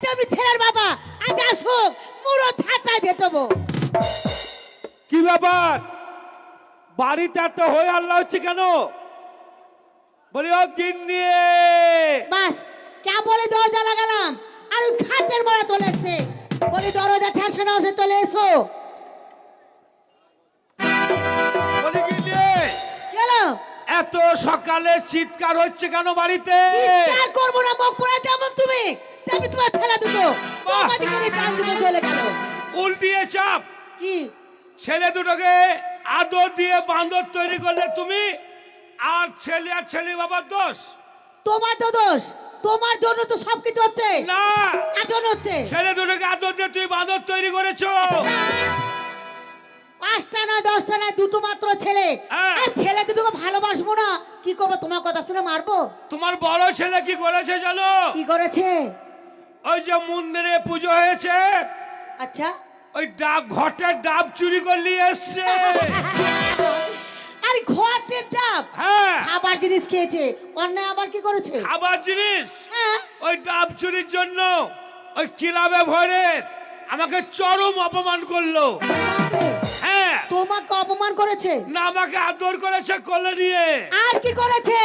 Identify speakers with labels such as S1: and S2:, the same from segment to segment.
S1: আমি ছেলের বাবা আজ আসুক মুড়ো ছাতা যেটবো
S2: কি ব্যাপার? বাড়িতে এত হয়ে আল্লাহ হচ্ছে কেন? বলি ও গিন্নি
S1: বাস কে বলে দরজা লাগালাম? আর ওই মরা চলে এসছে। বলি দরজা ঠেসে নাও সে চলে এসো।
S2: বলি গিন্নি
S1: গেল
S2: এত সকালে চিৎকার হচ্ছে কেন বাড়িতে?
S1: চিৎকার করব না মুখ পড়া যেমন তুমি। তেমনি তোমার ছেলে দুটো! বাবাজি করে চান দিকে চলে গেল।
S2: উল্টিয়ে চাপ।
S1: কি?
S2: ছেলে দুটোকে আদর দিয়ে বান্দর তৈরি করলে তুমি আর ছেলে আর ছেলে বাবার দোষ?
S1: তোমার তো দোষ। তোমার জন্য তো সবকিছু হচ্ছে।
S2: না।
S1: এখন হচ্ছে?
S2: ছেলে দুটোকে আদর দিয়ে তুই বান্দর তৈরি করেছ।
S1: পাঁচটা না দশটা না দুটো মাত্র ছেলে।
S2: হ্যাঁ।
S1: আর ছেলে দুটোকে ভালোবাসবো না। কি করব? তোমার কথা শুনে মারবো?
S2: তোমার বড় ছেলে কি করেছে জানো?
S1: কি করেছে?
S2: ওই যে মন্দিরে পুজো হয়েছে
S1: আচ্ছা।
S2: ওই ডাব ঘটের ডাব চুরি করে নিয়ে এসছে।
S1: আরে ঘটের ডাব?
S2: হ্যাঁ।
S1: খাবার জিনিস খেয়েছে অন্যায় আবার কি করেছে?
S2: খাবার জিনিস?
S1: হ্যাঁ।
S2: ওই ডাব চুরির জন্য ওই কিলাবে ভরে আমাকে চরম অপমান করল। হ্যাঁ।
S1: তোমাকে অপমান করেছে?
S2: না আমাকে আদর করেছে কোলে নিয়ে।
S1: আর কি করেছে?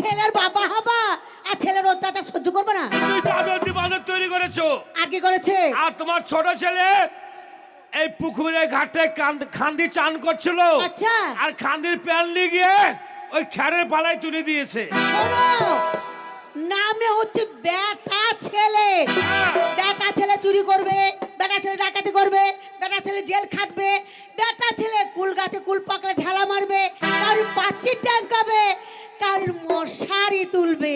S1: ছেলের বাবা হবা আর ছেলের অত্যাচার সহ্য করবে না।
S2: বাঁদর তৈরি করেছ।
S1: কি করেছে?
S2: আর তোমার ছোট ছেলে এই পুকুরের ঘাটে কান্দ- খান্দি চান করছিল।
S1: আচ্ছা।
S2: আর খান্দির প্যান নিয়ে গিয়ে ওই খ্যারের পালায় তুলে দিয়েছে।
S1: নামে হচ্ছে বেটা ছেলে।
S2: হ্যাঁ।
S1: বেটা ছেলে চুরি করবে বেটা ছেলে ডাকাতি করবে বেটা ছেলে জেল খাটবে বেটা ছেলে কুল গাছে কুল পাকলে ঢেলা মারবে কারোর পাচ্ছি ট্যাঙ্কাবে কারোর মশারি তুলবে।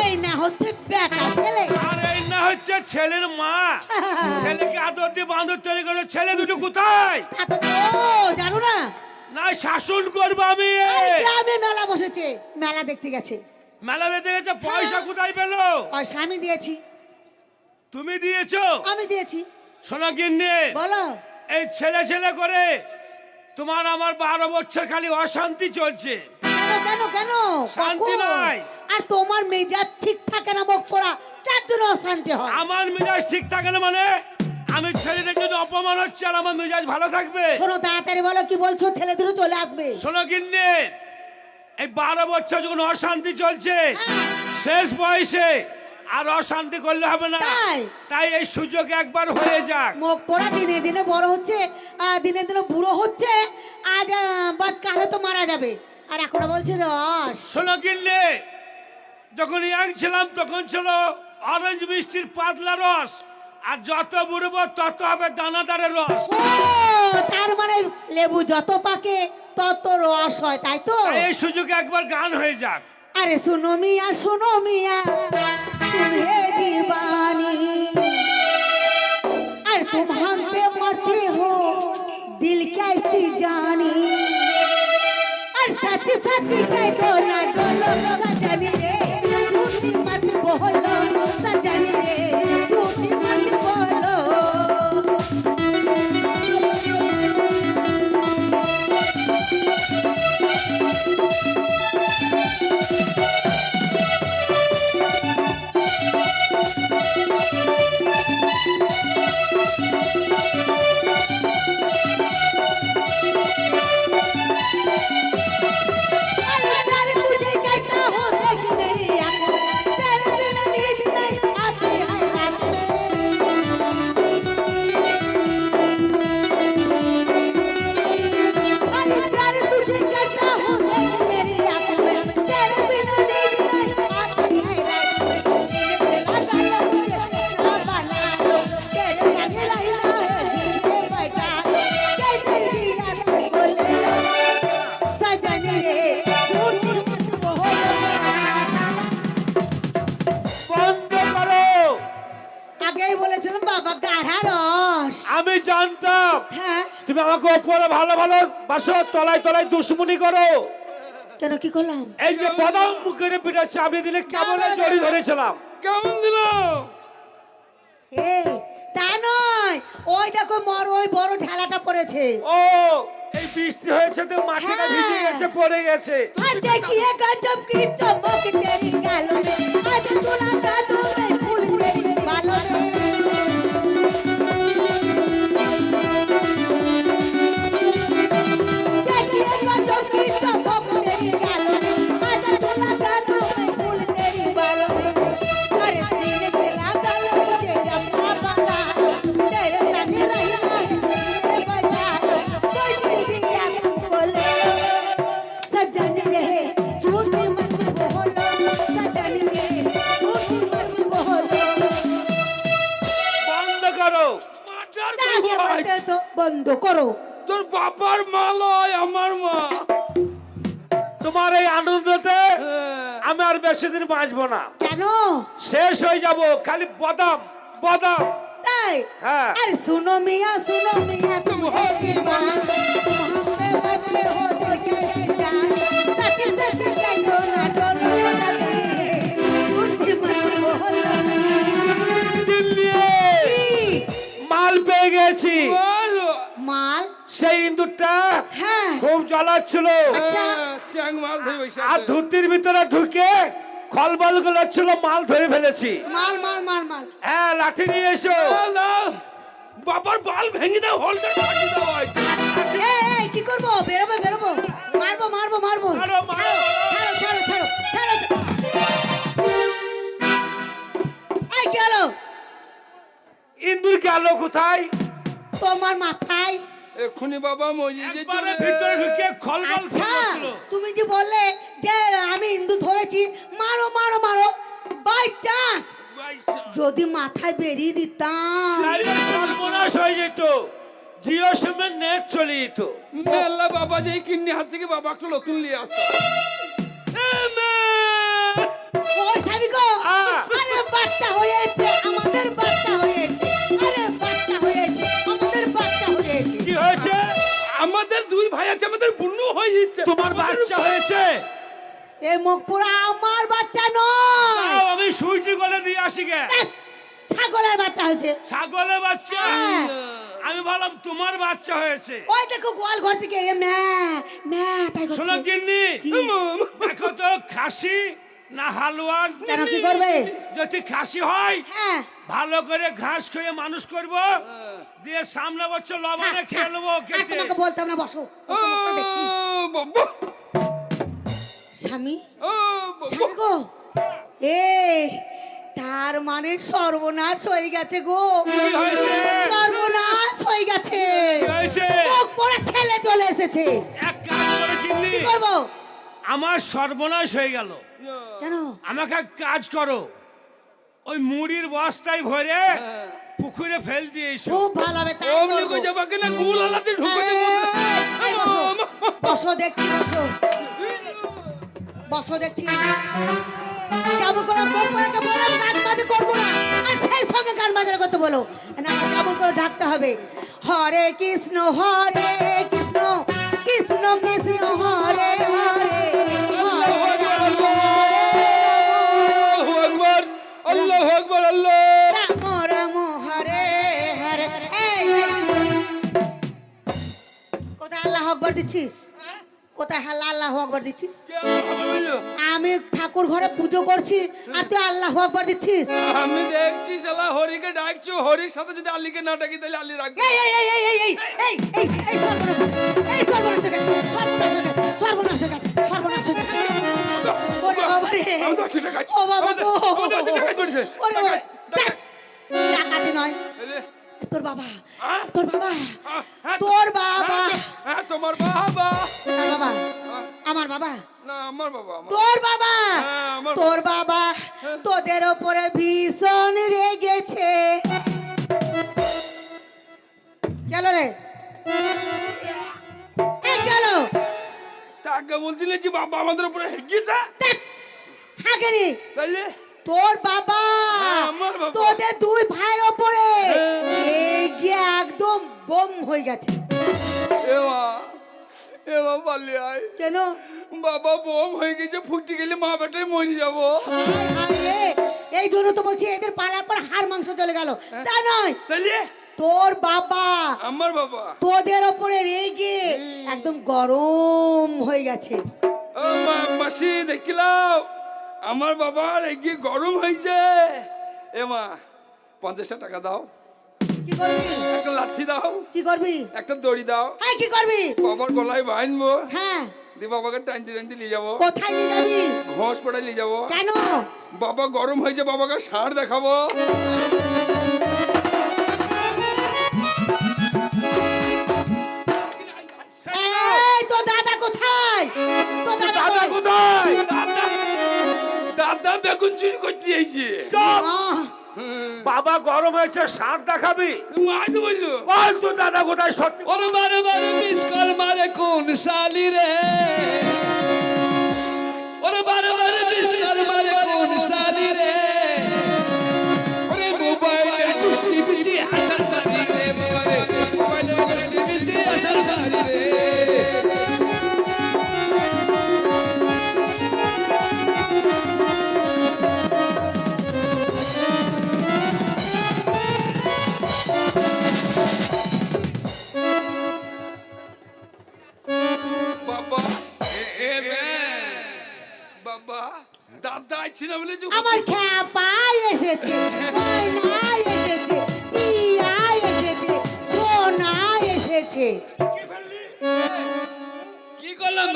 S1: এই না হচ্ছে বেটা ছেলে।
S2: আর এই না হচ্ছে ছেলের মা। ছেলেকে আদর দিয়ে বাঁদর তৈরি করে ছেলে দুটো কোথায়?
S1: তা তো জানো না।
S2: না শাসন করব আমি।
S1: আরে গ্রামে মেলা বসেছে। মেলা দেখতে গেছে।
S2: মেলা দিতে গেছে পয়সা কোথায় পেল?
S1: পয়সা আমি দিয়েছি।
S2: তুমি দিয়েছ?
S1: আমি দিয়েছি।
S2: শোনো গিন্নি।
S1: বলো।
S2: এই ছেলে ছেলে করে তোমার আমার বারো বছর খালি অশান্তি চলছে।
S1: কেন কেন? কেন
S2: শান্তি
S1: কখন?
S2: নাই।
S1: আর তোমার মেজাজ ঠিক থাকে না মুখ করা তার জন্য অশান্তি হয়।
S2: আমার মেজাজ ঠিক থাকে না মানে? আমি ছেলেদের যদি অপমান হচ্ছে আর আমার মেজাজ ভালো থাকবে?
S1: শোনো তাড়াতাড়ি বলো কি বলছো? ছেলে দুটো চলে আসবে।
S2: শোনো গিন্নি এই বারো বছর যখন অশান্তি চলছে
S1: হ্যাঁ।
S2: শেষ বয়সে আর অশান্তি করলে হবে না।
S1: তাই?
S2: তাই এই সুযোগ একবার হয়ে যাক।
S1: মুখ পড়া দিনে দিনে বড় হচ্ছে আর দিনে দিনে বুড়ো হচ্ছে আজ আহ, বাদ কালো তো মারা যাবে। আর এখনো বলছে রস
S2: শোনো কিনলে যখন ইয়াং ছিলাম তখন ছিল অরেঞ্জ মিষ্টির পাতলা রস আর যত বুড়ব তত হবে দানাদারের রস
S1: ও তার মানে লেবু যত পাকে তত রস হয় তাই তো
S2: তাই এই সুযোগে একবার গান হয়ে যাক
S1: अरे सुनो मियाँ सुनो मियाँ तुम्हें दीवानी अरे तुम हम पे मरते हो दिल कैसी जानी
S2: সাচি সাচি
S1: খাই তো না ডলো সাজানি
S2: রে। জানতাম।
S1: হ্যাঁ।
S2: তুমি আমাকে ওপরে ভালো ভালো বাসো তলায় তলায় দুশ্মনি করো।
S1: কেন কি করলাম?
S2: এই যে বাদাম মুখের পিঠা চাবি দিলে কেমন জড়ি ধরেছিলাম। কেমন দিল?
S1: তা নয়। ওই দেখো মর ওই বড় ঢালাটা পড়েছে।
S2: ও এই বৃষ্টি হয়েছে তো মাটিটা
S1: হ্যাঁ।
S2: ভিজে গেছে পড়ে গেছে।
S1: আর দেখিয়ে গজব কি চমকি
S3: তেরি গেল
S2: রে। আজ তোলা
S3: কালো
S2: ফুল তেরি ভালো রে। বাঁচবো না।
S1: কেন?
S2: শেষ হয়ে যাব খালি বাদাম বাদাম।
S1: তাই?
S2: হ্যাঁ।
S1: আরে শুনো মিয়া শুনো মিয়া তুমি হ্যাঁ।
S2: মাল পেয়ে গেছি।
S1: মাল?
S2: সেই ইন্দুরটা
S1: হ্যাঁ।
S2: খুব জ্বালাচ্ছিল।
S1: আচ্ছা।
S2: আর ধুতির ভিতরে ঢুকে খলবলগুলো ছিল মাল ধরে ফেলেছি।
S1: মাল মাল মাল মাল।
S2: হ্যাঁ লাঠি নিয়ে এসো।
S3: বাবার বাল ভেঙে দাও হোল্ডার ফাটি দাও। ভাই।
S1: এই এই কি করব? বেরোবো বেরোবো। মারবো মারবো মারবো।
S3: মারো, মারো।
S1: ছাড়ো ছাড়ো ছাড়ো ছাড়ো এই কি হলো?
S2: ইন্দুর গেল কোথায়?
S1: তোমার মাথায়?
S3: এক্ষুনি বাবা একবারে ভিতরে ঢুকে খলবল
S1: আচ্ছা তুমি যে বললে যে আমি ইন্দু ধরেছি মারো মারো মারো। বাই চান্স যদি মাথায় বেরিয়ে দিতাম।
S2: সর্বনাশ হয়ে যেত। জিও সিমের নেট চলে যেত।
S3: মেলা বাবা যে কিডনি হাত থেকে বাবা একটা নতুন নিয়ে আসতো।
S1: ও স্বামী গো আরে বাচ্চা হয়েছে আমাদের বাচ্চা হয়েছে। আরে বাচ্চা হয়েছে আমাদের বাচ্চা হয়েছে।
S2: কি হয়েছে?
S3: আমাদের দুই ভাই আছে আমাদের বুনু হয়ে যাচ্ছে।
S2: তোমার বাচ্চা হয়েছে।
S1: এ মুখ পুরা আমার বাচ্চা নয়।
S3: আমি সুইটি গলে দিয়ে আসি গে।
S1: ছাগলের বাচ্চা হয়েছে।
S3: ছাগলের বাচ্চা?
S1: হ্যাঁ।
S3: আমি ভাবলাম তোমার বাচ্চা হয়েছে।
S1: ওই দেখো গোয়াল ঘর থেকে এ ম্যা ম্যা তাই করছে।
S3: শোনো গিন্নি দেখো তো খাসি না হালুয়ান?
S1: কেন কি করবে?
S3: যদি খাসি হয়
S1: হ্যাঁ।
S3: ভালো করে ঘাস খেয়ে মানুষ করব দিয়ে সামনে বছর লবণে কেটে
S1: তোমাকে বলতাম না বসো, দেখি। স্বামী? স্বামী গো। এ তার মানে সর্বনাশ হয়ে গেছে গো।
S3: হয়েছে?
S1: সর্বনাশ হয়ে গেছে। পড়ে ঠেলে চলে এসেছে।
S3: এক কাজ
S1: কি করব?
S3: আমার সর্বনাশ হয়ে গেল।
S1: কেন?
S3: আমাকে কাজ করো। ওই মুড়ির বস্তায় ভরে পুকুরে ফেল দিয়ে এসো।
S1: খুব ভালো হবে তাই
S3: অমনি। কই যাবা কেনা? গুল আলাতে ঢুকে
S1: এই,
S3: দেবো
S1: বসো। দেখছি বসো। বসো দেখছি। কেমন করে মুখ বলো গান বাজে করব না। আর সেই সঙ্গে গান বাজার করতে বলো। না কেমন করে ডাকতে হবে। হরে কৃষ্ণ হরে কৃষ্ণ কৃষ্ণ কৃষ্ণ হরে হরে
S3: আল্লাহু আকবার আল্লাহু
S1: রাম রাম হরে হরে। কোথায় আল্লাহ আকবর দিচ্ছিস? কোথায় হাল্লা আল্লাহ আকবর দিচ্ছিস? আমি ঠাকুর ঘরে পুজো করছি আর তুই আল্লাহ আকবর দিচ্ছিস।
S3: আমি দেখছি শালা হরিকে ডাকছো হরির সাথে যদি আলীকে না ডাকি তাহলে আলী রাখবে
S1: এই এই এই এই এই এই এই এই সর্বনাশ এই সর্বনাশ সর্বনাশ হয়ে হয়ে হয়ে গেছে। ওরে বাবা রে ও গো। ওরে ডাকাতি নয়। তোর বাবা
S3: হ্যাঁ?
S1: তোর বাবা তোর বাবা।
S3: হ্যাঁ তোমার বাবা।
S1: তোর বাবা।
S3: হ্যাঁ, আমার-
S1: তোর বাবা তোদের ওপরে ভীষণ রেগেছে। গেল রে। গেল।
S3: তাকে বলছিলে যে বাবা আমাদের উপরে হেগিয়েছে
S1: থাকেনি
S3: তাইলে?
S1: তোর বাবা
S3: হ্যাঁ, বাবা।
S1: তোদের দুই ভাইয়ের ওপরে
S3: হ্যাঁ।
S1: গিয়ে একদম বোম হয়ে গেছে।
S3: এমা পালি আয়।
S1: কেন?
S3: বাবা বোম হয়ে গেছে ফুটতে গেলে মা বেটাই মরে যাব।
S1: এই জন্য তো বলছি এদের পালার পর হাড় মাংস চলে গেল।
S3: হ্যাঁ।
S1: তা নয়।
S3: তাইলে
S1: তোর বাবা।
S3: আমার বাবা?
S1: তোদের ওপরে রেগে একদম গরম হয়ে গেছে।
S3: ও মা মাসি দেখিলাম আমার বাবার এগিয়ে গরম হয়েছে। এ মা পঞ্চাশটা টাকা দাও।
S1: কি করবি?
S3: একটা লাঠি দাও।
S1: কি করবি?
S3: একটা দড়ি দাও।
S1: হ্যাঁ কি করবি?
S3: বাবার গলায় বাঁধবো।
S1: হ্যাঁ।
S3: দিয়ে বাবাকে টানতে টানতে নিয়ে যাব।
S1: কোথায় নিয়ে যাবি?
S3: ঘোষ পড়ে নিয়ে যাব।
S1: কেন?
S3: বাবা গরম হয়েছে বাবাকে সার দেখাবো।
S1: তো দাদা কোথায়? তো দাদা কোথায়?
S3: দাদা বেগুন চুরি করতে যাইছে।
S4: বাবা গরম হয়েছে সার দেখাবি? বল তো দাদা কোথায় সত্যি?
S5: ওরে বারে বারে মিস কল মারে কোন শালি রে? ওরে বারে বারে মিস কল মারে দাদা ছিল বলে যে
S1: আমার এসেছে এসেছে টিয়াই এসেছে সোনাই এসেছে।
S5: কি করলাম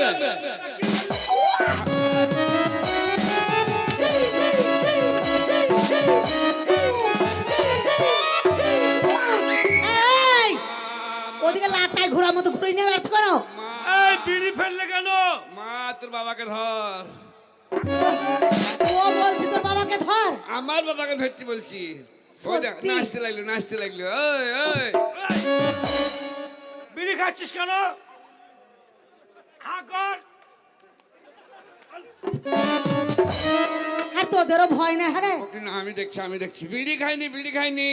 S1: ওদিকে লাটাই ঘোরার মতো ঘুরে নিয়ে বেড়াচ্ছ কেন?
S2: এই বিড়ি ফেললে কেন?
S5: মা তোর বাবাকে ধর।
S1: ও বলছে তোর বাবাকে ধর।
S5: আমার বাবাকে ধরতে বলছি। ওই দেখ,
S1: সত্যি?
S5: নাচতে লাগল নাচতে লাগল। ওই ওই।
S2: এই, বিড়ি খাচ্ছিস কেন? হা কর।
S1: আর তোদেরও ভয় না হ্যাঁ
S5: না আমি দেখছি আমি দেখছি। বিড়ি খাইনি বিড়ি খাইনি।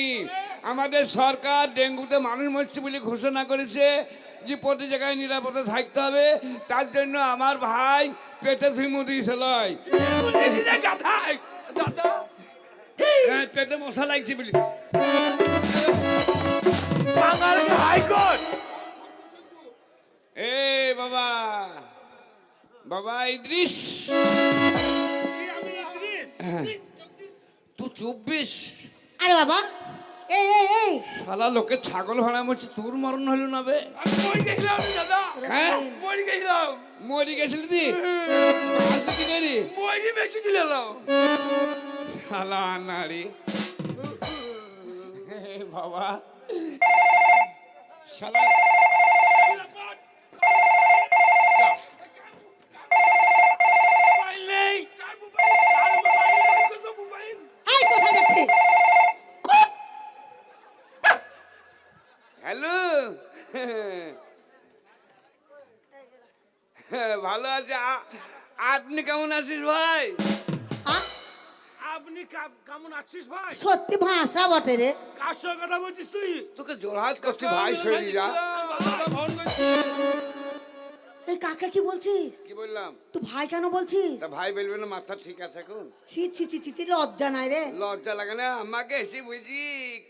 S5: আমাদের সরকার ডেঙ্গুতে মানুষ মরছে বলে ঘোষণা করেছে যে প্রতি জায়গায় নিরাপদে থাকতে হবে। তার জন্য আমার ভাই পেটে ফিমু দিয়েছিল হ্যাঁ, পেটে মশা লাগছে বলি। এ বাবা বাবা ইদ্রিস
S2: আমি ইদ্রিস।
S5: তুই চব্বিশ।
S1: আরে বাবা। এই এই এই।
S5: শালা লোকে ছাগল ভাড়া মরছে তোর মরণ হলো না বে। হ্যাঁ? মরি গেছিলি দি কি করি
S2: মইনি বেঁচে ছিল
S5: শালা নারী। বাবা। শালা ভালো আছে। আপনি কেমন আছিস ভাই?
S2: আপনি কেমন আছিস ভাই?
S1: সত্যি ভাষা বটে রে।
S2: কার সঙ্গে কথা বলছিস তুই?
S5: তোকে জোরহাত করছি ভাই শরীর
S1: এই কাকে কি বলছিস?
S5: কি বললাম?
S1: তুই ভাই কেন বলছিস?
S5: তা ভাই বলবে না মাথা ঠিক আছে এখন?
S1: ছি ছি ছি ছি ছি, লজ্জা নাই রে।
S5: লজ্জা লাগে না? আমাকে এসে বুঝি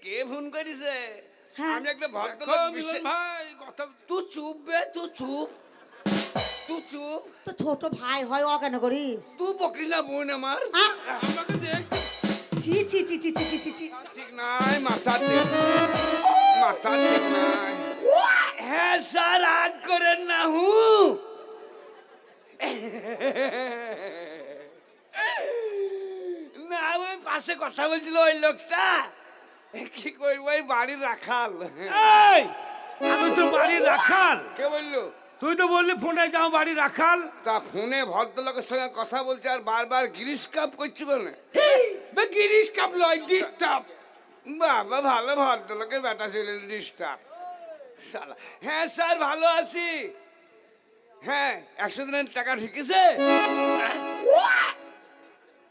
S5: কে ফোন করিছে?
S1: হ্যাঁ।
S5: আমি একটা ভদ্রলোক
S2: ভাই কথা
S5: তুই চুপ বে তুই চুপ। তুই চুপ
S1: তো ছোট ভাই হয় ও কেন করিস
S5: তুই বকিস না বোন আমার
S1: আহ,
S2: আমাকে দেখ
S1: ছি ছি ছি ছি ছি ছি ছি ছি
S5: ঠিক নাই মাথা ঠিক মাথা ঠিক নাই হ্যাঁ স্যার রাগ করেন না হু না ওই পাশে কথা বলছিল ওই লোকটা কি করব ওই বাড়ির রাখাল
S2: এই আমি তো বাড়ি রাখাল।
S5: কে বলল?
S2: তুই তো বললি ফোনে যাও বাড়ি রাখাল।
S5: তা ফোনে ভদ্রলোকের সঙ্গে কথা বলছে আর বারবার গিরিশ কাপ করছি কেন বে গিরিশ কাপ লয় ডিস্টার্ব বাবা ভালো ভদ্রলোকের বেটা ছিল ডিস্টার্ব শালা। হ্যাঁ স্যার ভালো আছি। হ্যাঁ একশো দিনের টাকা ঢুকেছে?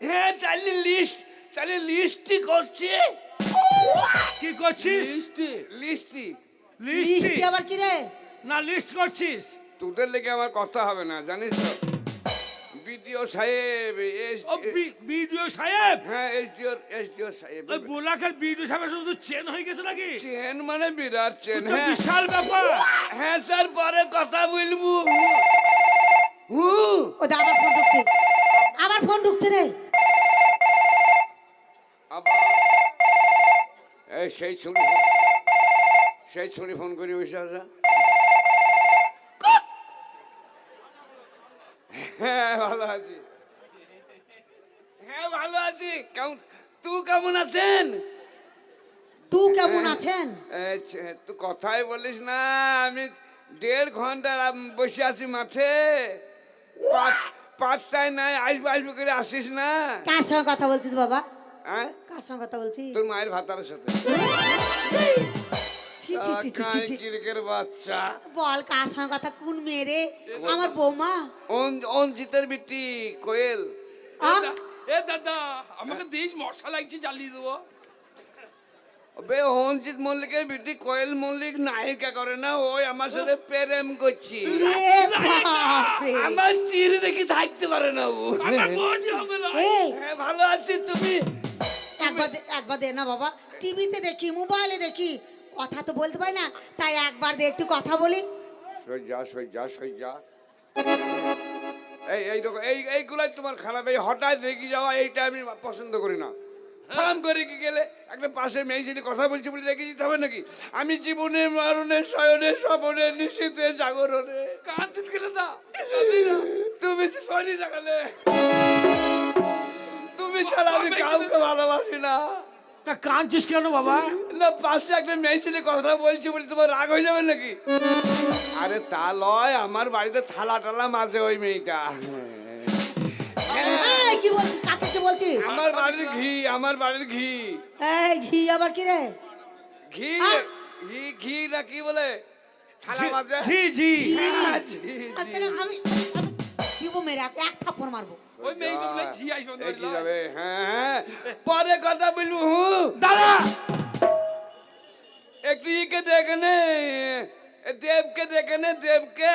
S5: হ্যাঁ তাহলে লিস্ট তাহলে লিস্টই করছে।
S2: কি করছিস?
S5: লিস্টি লিস্টি
S2: লিস্ট
S1: আবার কি? রে
S2: না লিস্ট করছিস?
S5: তোদের লেগে আমার কথা হবে না জানিস তো? বিডিও সাহেব
S2: বিডিও সাহেব?
S5: হ্যাঁ এসডিও এসডিও সাহেব।
S2: ওই বোলাকের বিডিও সাহেবের শুধু চেন হয়ে গেছে নাকি?
S5: চেন মানে বিরাট চেন হ্যাঁ।
S2: বিশাল ব্যাপার।
S5: হ্যাঁ স্যার পরে কথা বলব। হু?
S1: ও দা আবার ফোন ঢুকছে। আবার ফোন ঢুকছে রে।
S5: আবার এই সেই ছুরি সেই ছুরি ফোন করি বসে আসা হ্যাঁ ভালো আছি। হ্যাঁ ভালো আছি। কেমন তুই কেমন আছেন?
S1: কেমন আছেন?
S5: তুই কথাই বলিস না। আমি দেড় ঘণ্টা বসে আছি মাঠে। পাত্তাই নাই আসবে আসবে করে আসিস না।
S1: কার সঙ্গে কথা বলছিস বাবা?
S5: হ্যাঁ?
S1: কার সঙ্গে কথা বলছি
S5: তোর মায়ের ভাতারের সাথে।
S1: ছি ছি ছি ছি ছি ছি।
S5: কিরকের বাচ্চা।
S1: বল কার সঙ্গে কথা কোন মেয়ে রে? আমার বৌমা।
S5: অন- অঞ্জিতের বিটি কোয়েল?
S3: এ দাদা আমাকে দিস মশা লাগছে জ্বালিয়ে দেবো।
S5: বে অঞ্জিত মল্লিকের বিটি কোয়েল মল্লিক নায়িকা করে না ওই আমার সাথে প্রেম করছি।
S1: রে বাপরে।
S5: আমার চির দেখি থাকতে পারে না ও।
S3: আমার বোঝ হবে না।
S1: এই
S5: হ্যাঁ ভালো আছি তুমি?
S1: একবার দে- একবার দে না বাবা। টিভিতে দেখি মোবাইলে দেখি। কথা তো বলতে পারি না তাই একবার দিয়ে একটু কথা বলি।
S5: সই যা সই যা সই যা। এই এই দেখো এই এইগুলাই তোমার খারাপ। এই হঠাৎ রেগে যাওয়া এইটা আমি পছন্দ করি না। ফার্ম করে কি গেলে একটা পাশে মেয়ে ছেলে কথা বলছি বলে রেগে যেতে হবে নাকি? আমি জীবনে মরণে শয়নে স্বপনে নিশীতে জাগরণে
S3: কাঁচিত গেলে দা
S5: তুমি সরি জাগালে। তুমি ছাড়া আমি কাউকে ভালোবাসি না।
S2: তা কাঁদছিস কেন বাবা?
S5: না পাশে একটা মেয়ে ছেলে কথা বলছি বলে তোমার রাগ হয়ে যাবে নাকি? আরে তা লয় আমার বাড়িতে থালা টালা মাঝে ওই মেয়েটা।
S1: এই, কি বলছি কাকে কি
S5: আমার বাড়ির ঘি আমার বাড়ির ঘি।
S1: এই ঘি আবার কি রে?
S5: ঘি ঘি ঘি না কি বলে? থালা মাঝে।
S2: জি জি
S1: ঘি।
S5: হ্যাঁ, জি, জি।
S1: আজকাল আমি আমি দিব মেরে এক এক থাপ্পড় মারবো।
S3: ওই মেয়েটা বলে ঝি আসবে
S5: কি যাবে? হ্যাঁ হ্যাঁ। পরে কথা বলব হুঁ।
S2: দাদা
S5: একটু ইকে দেখে নে দেবকে দেখে নে দেবকে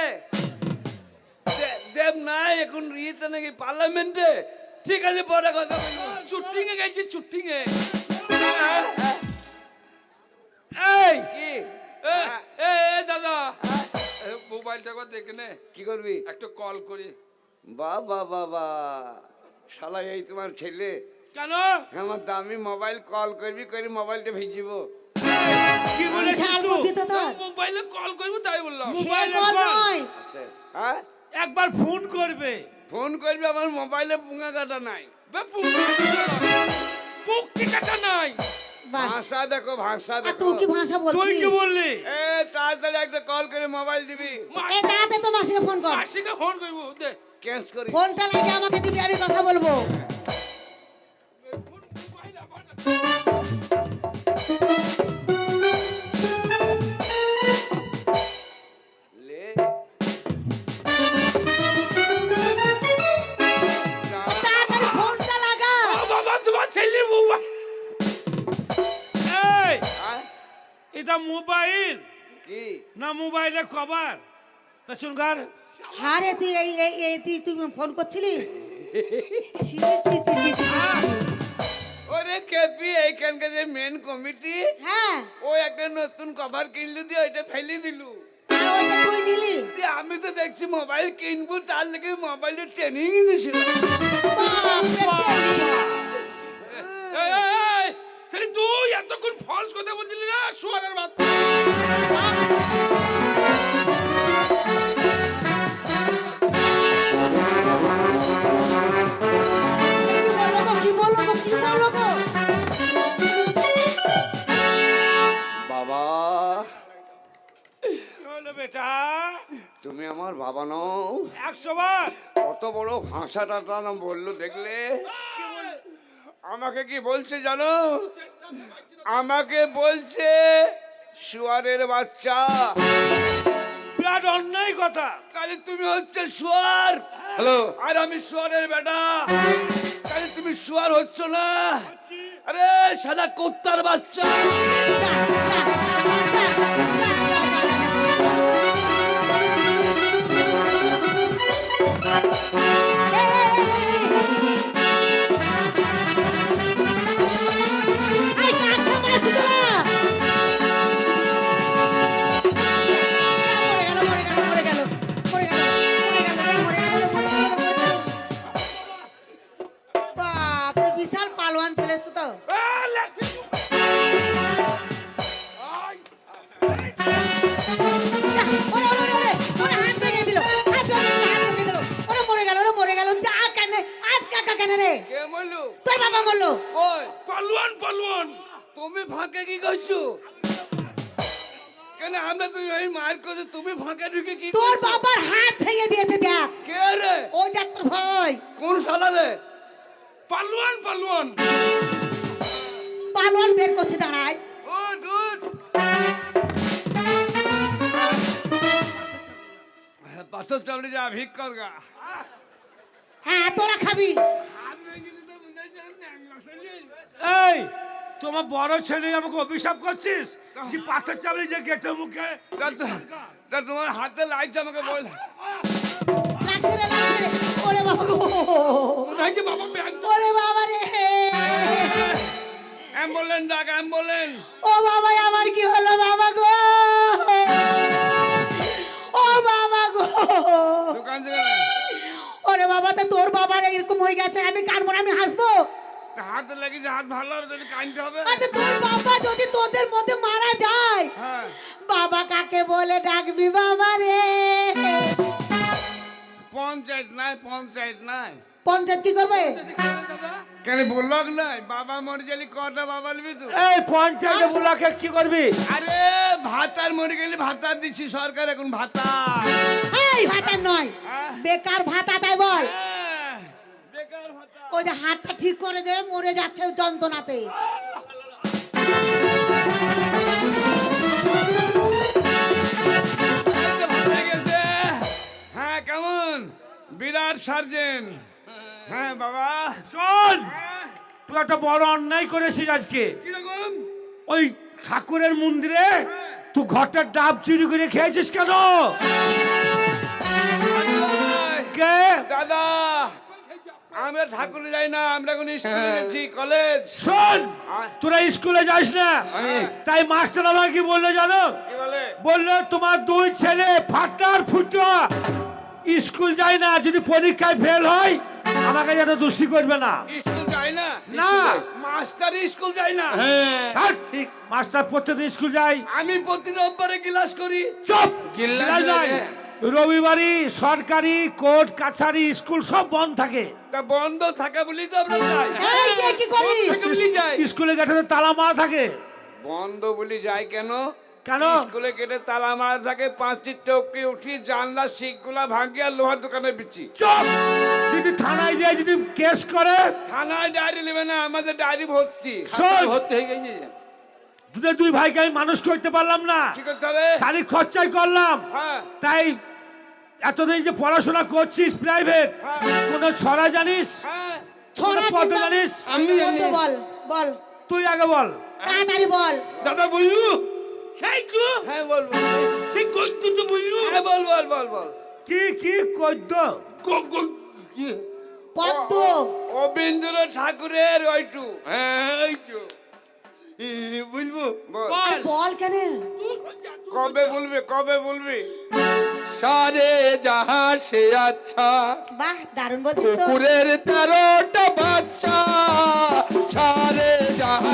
S5: দেব নাই এখন ইয়েতে নাকি পার্লামেন্টে? ঠিক আছে পরে কথা বলব।
S3: চুট্টিং এ গেছে চুট্টিং এ
S2: এই!
S5: কি?
S3: এ,
S5: হ্যাঁ,
S3: দাদা। মোবাইলটা দেখে নে।
S5: কি করবি?
S3: একটা কল করি।
S5: বাবা বাবা শালা এই তোমার ছেলে।
S2: কেন?
S5: আমার দামি মোবাইল কল করবি করে মোবাইলটা ভিজিব।
S2: কি বলেছিস তুই?
S1: বুদ্ধি তো তোর।
S3: মোবাইলে কল করব তাই বললাম।
S2: মোবাইলে
S1: বল নয়।
S5: হ্যাঁ?
S2: একবার ফোন করবে।
S5: ফোন করবি আমার মোবাইলে পুঙ্গা কাটা নাই।
S3: বে কাটা নাই।
S1: বাস।
S5: ভাষা দেখো ভাষা
S1: আর
S5: দেখো।
S1: তুই কি ভাষা
S2: তুই
S1: বলছিস?
S2: কি বললি?
S5: এ তাড়াতাড়ি একটা কল করে মোবাইল দিবি।
S1: এ দাঁড়াতে তো মাসিকে ফোন কর।
S3: মাসিকে ফোন করব দে।
S5: ক্যান্স করি
S1: ফোনটা লাগে আমাকে দিবি আমি কথা বলব।
S5: হ্যাঁ?
S2: এটা মোবাইল।
S5: কি?
S2: না মোবাইলে কভার তা শুনকার
S1: হ্যাঁ রে তুই এই এই এই তুই তুই ফোন করছিলি? ছি, ছি, ছি, ছি, ছি।
S5: ওরে কেপি এইখানকার যে মেন কমিটি
S1: হ্যাঁ।
S5: ও একটা নতুন কভার কিনলু দিয়ে ওইটা ফেলে দিলু।
S1: আর ওইটা তুই নিলি?
S5: দিয়ে আমি তো দেখছি মোবাইল কিনবো তার লেগে মোবাইলের ট্রেনিং দিছিল
S1: বাপরে
S3: এই, এই, এই, তাহলে তুই এতক্ষণ ফলস কথা বলছিলি না? শুয়ারের বাচ্চা?
S5: বাবা।
S2: বেটা?
S5: তুমি আমার বাবা নও।
S2: একশো বার।
S5: কত বড় ভাষা টাটা না বলল দেখলে? আমাকে কি বলছে জানো? আমাকে বলছে শুয়ারের বাচ্চা।
S2: বিরাট অন্যায় কথা।
S5: তাহলে তুমি হচ্ছে শুয়ার। হ্যালো। আর আমি শুয়ারের বেটা। তাহলে তুমি শুয়ার হচ্ছ না? আরে সাদা কুত্তার বাচ্চা।
S1: যা, মরলো।
S5: ওই
S3: পালুয়ান পালুয়ান।
S5: তুমি ফাঁকে কি করছ? কেন আমরা তুই ওই মার করছ তুমি ফাঁকে ঢুকে কি
S1: তোর বাবার হাত ভেঙে দিয়েছে দেখ।
S5: কে রে?
S1: ওই দেখ তোর ভাই।
S5: কোন সালা রে?
S3: পালুয়ান পালুয়ান।
S1: পালোয়ান বের করছি দাঁড়ায়।
S5: উঠ উঠ পাথর চামড়ি যা ভিক কর গা।
S1: হ্যাঁ তোরা খাবি।
S2: এই তোমার বড় ছেলে আমাকে অভিশাপ করছিস? যে পাথর চাবড়ি যে গেটের মুখে?
S5: তা তোমার হাতে লাগছে আমাকে বল।
S1: ওরে বাবা গো
S3: বাবা
S1: ওরে বাবা রে।
S5: অ্যাম্বুলেন্স ডাক অ্যাম্বুলেন্স।
S1: ও বাবা আমার কি হলো বাবা গো? ও বাবা গো।
S5: দোকান থেকে
S1: ওরে বাবা তো তোর বাবার এরকম হয়ে গেছে আমি কানবো না, আমি হাসবো।
S5: হাতে লেগেছে হাত ভালো হবে যদি কানতে হবে।
S1: আচ্ছা তোর বাবা যদি তোদের মধ্যে মারা যায়
S5: হ্যাঁ।
S1: বাবা কাকে বলে ডাকবি বাবা রে?
S5: পঞ্চায়েত নাই পঞ্চায়েত নাই।
S1: পঞ্চায়েত কি করবে?
S5: কেন বললক নাই? বাবা মরে গেলি কটা বাবা নিবি তো
S4: এই পঞ্চায়েতে বুলাকে কি করবি?
S5: আরে ভাতার মরে গেলি ভাতা দিচ্ছি সরকার এখন ভাতা।
S1: এই ভাতা নয় বেকার ভাতা তাই বল।
S5: হ্যাঁ, বেকার ভাতা।
S1: ওই যে হাতটা ঠিক করে দেবে মরে যাচ্ছে ওই যন্ত্রণাতে।
S5: হ্যাঁ কেমন? বিরাট সার্জেন। হ্যাঁ বাবা।
S2: শোন তুই একটা বড় অন্যায় করেছিস আজকে।
S5: কীরকম?
S2: ওই ঠাকুরের মন্দিরে তুই ঘরটার ডাব চুরি করে খেয়েছিস কেন? কে?
S5: দাদা আমরা ঠাকুরে যাই না আমরা এখন স্কুলে কলেজ
S2: শোন তোরা স্কুলে যাস না। তাই মাস্টার আমার কি বলল জানো? বলল তোমার দুই ছেলে ফাটার ফুটো। স্কুল যায় না যদি পরীক্ষায় ফেল হয় আমাকে যেন দোষী করবে না।
S5: স্কুল যাই না?
S2: না।
S5: মাস্টার স্কুল যাই না।
S2: হাট, ঠিক। মাস্টার প্রত্যেকদিন স্কুল যায়।
S5: আমি প্রতি রোববারে ক্লাস করি।
S2: চুপ! ক্লাস। রবিবারই সরকারি কোর্ট কাছারি স্কুল সব বন্ধ থাকে।
S5: তা বন্ধ থাকা বলি তো আমরা যাই।
S1: এই কি করিস?
S2: স্কুলে তালা মারা থাকে।
S5: বন্ধ বলি যাই কেন?
S2: কেন?
S5: স্কুলে গেটে তালা মারা থাকে পাঁচটি টপকে উঠি জানলা শিকগুলা ভাঙিয়া লোহার দোকানে বিচ্ছি
S2: চুপ! যদি থানায় যায় যদি কেস করে
S5: থানায় ডায়েরি নেবে না আমাদের ডায়েরি ভর্তি।
S2: শোন।
S3: ভর্তি হয়ে গেছে।
S2: তোদের দুই ভাইকে আমি মানুষ করতে পারলাম না।
S5: কি করতে হবে?
S2: খালি খরচাই করলাম।
S5: হ্যাঁ।
S2: তাই এতদিন যে পড়াশোনা করছিস প্রাইভেট
S5: হ্যাঁ।
S2: কোন ছড়া জানিস?
S5: হ্যাঁ।
S1: ছড়া
S2: কোনো জানিস?
S3: আমি
S1: বল বল।
S2: তুই আগে বল।
S1: তাড়াতাড়ি বল।
S3: দাদা বললু সেই তো
S5: হ্যাঁ
S3: সেই তো বললু
S5: হ্যাঁ বল বল বল বল।
S2: কি কি কদ্য
S3: কো- কো- কি?
S1: পদ্ম
S5: রবীন্দ্র ঠাকুরের ওইটু।
S3: হ্যাঁ, বলব
S1: বল। কেন?
S5: কবে বলবি কবে বলবি?
S3: সারে যাহা সে আচ্ছা।
S1: বাহ দারুণ বলছিস তো।
S3: পুকুরের তেরোটা বাচ্চা। সারে যাহা